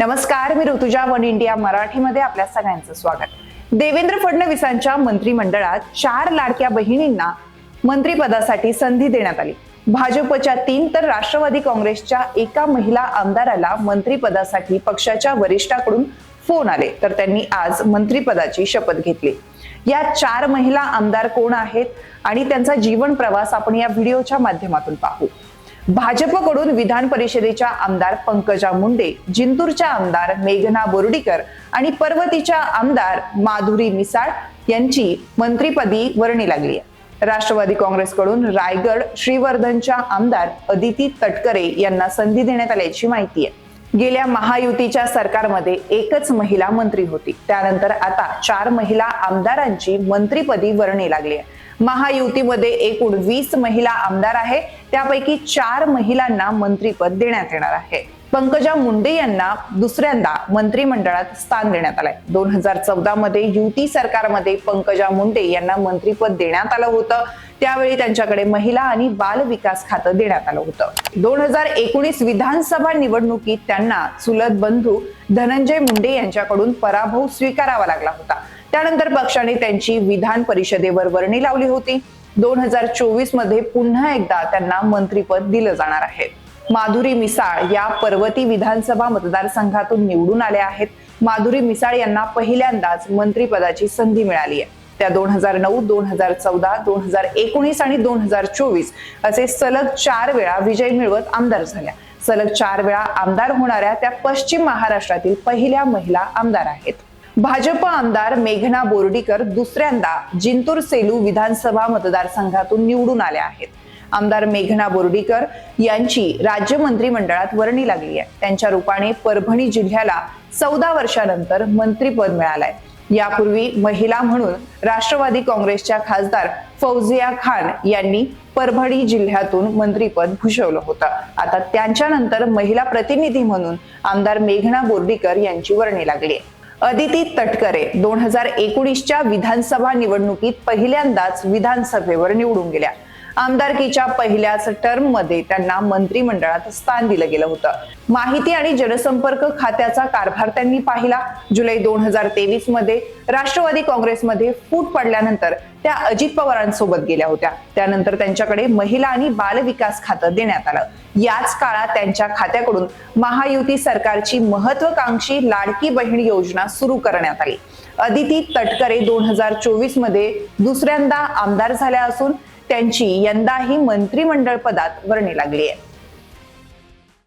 नमस्कार मी Rutuja one India मराठीमध्ये आपल्या सगळ्यांचं स्वागत. देवेंद्र फडणवीसांच्या मंत्रिमंडळात चार लाडक्या बहिणींना मंत्रिपदासाठी संधी देण्यात आली. भाजपच्या तीन तर राष्ट्रवादी काँग्रेसच्या एका महिला आमदाराला मंत्रिपदासाठी पक्षाच्या वरिष्ठाकडून फोन आले तर त्यांनी आज मंत्रिपदाची शपथ घेतली. या चार महिला आमदार कोण आहेत आणि त्यांचा जीवन प्रवास आपण या व्हिडिओच्या माध्यमातून पाहू. भाजपकडून विधान परिषदेच्या आमदार पंकजा मुंडे जिंतूरच्या आमदार मेघना बोर्डीकर आणि पर्वतीच्या आमदार माधुरी मिसाळ यांची मंत्रीपदी वर्णी लागली आहे. राष्ट्रवादी काँग्रेसकडून रायगड श्रीवर्धनच्या आमदार अदिती तटकरे यांना संधी देण्यात आल्याची माहिती आहे. गेल्या महायुतीच्या सरकारमध्ये एकच महिला मंत्री होती. त्यानंतर आता चार महिला आमदारांची मंत्रीपदी वर्णी लागली आहे. महायुतीमध्ये एकूण वीस महिला आमदार आहे त्यापैकी चार महिलांना मंत्रीपद देण्यात येणार आहे. पंकजा मुंडे यांना दुसऱ्यांदा मंत्रिमंडळात स्थान देण्यात आलंय. दोन हजार चौदा मध्ये युती सरकारमध्ये पंकजा मुंडे यांना मंत्रीपद देण्यात आलं होतं. त्यावेळी त्यांच्याकडे महिला आणि बाल विकास खातं देण्यात आलं होतं. दोन हजार एकोणीस विधानसभा निवडणुकीत त्यांना चुलत बंधू धनंजय मुंडे यांच्याकडून पराभव स्वीकारावा लागला होता. त्यानंतर पक्षाने त्यांची विधान परिषदेवर वर्णी लावली होती. दोन हजार चोवीसमध्ये पुन्हा एकदा त्यांना मंत्रीपद दिलं जाणार आहे. माधुरी मिसाळ या पर्वती विधानसभा मतदारसंघातून निवडून आल्या आहेत. माधुरी मिसाळ यांना पहिल्यांदाच मंत्रीपदाची संधी मिळाली आहे. त्या दोन हजार नऊ दोन हजार चौदा दोन हजार एकोणीस आणि दोन हजार चोवीस असे सलग चार वेळा विजय मिळवत आमदार झाल्या. सलग चार वेळा आमदार होणाऱ्या त्या पश्चिम महाराष्ट्रातील पहिल्या महिला आमदार आहेत. भाजप आमदार मेघना बोर्डीकर दुसऱ्यांदा जिंतूर सेलू विधानसभा मतदारसंघातून निवडून आल्या आहेत. आमदार मेघना बोर्डीकर यांची राज्य मंत्रिमंडळात वर्णी लागली आहे. त्यांच्या रूपाने परभणी जिल्ह्याला चौदा वर्षानंतर मंत्रीपद मिळालंय. यापूर्वी महिला म्हणून राष्ट्रवादी काँग्रेसच्या खासदार फौजिया खान यांनी परभणी जिल्ह्यातून मंत्रीपद भूषवलं होतं. आता त्यांच्यानंतर महिला प्रतिनिधी म्हणून आमदार मेघना बोर्डीकर यांची वर्णी लागली आहे. अदिती तटकरे दोन हजार एकोणीसच्या विधानसभा निवडणुकीत पहिल्यांदाच विधानसभेवर निवडून गेल्या. आमदारकीच्या पहिल्याच टर्ममध्ये त्यांना मंत्रिमंडळात स्थान दिलं गेलं होतं. माहिती आणि जनसंपर्क खात्याचा कारभार त्यांनी पाहिला. जुलै दोन हजार तेवीसमध्ये राष्ट्रवादी काँग्रेसमध्ये फूट पडल्यानंतर त्या अजित पवारांसोबत गेल्या होत्या. त्यानंतर त्यांच्याकडे महिला आणि बाल विकास खातं देण्यात आलं. याच काळात त्यांच्या खात्याकडून महायुती सरकारची महत्वाकांक्षी लाडकी बहीण योजना सुरू करण्यात आली. अदिती तटकरे दोन हजार चोवीसमध्ये दुसऱ्यांदा आमदार झाल्या असून त्यांची यंदाही मंत्रिमंडळ पदात वर्णी लागली आहे.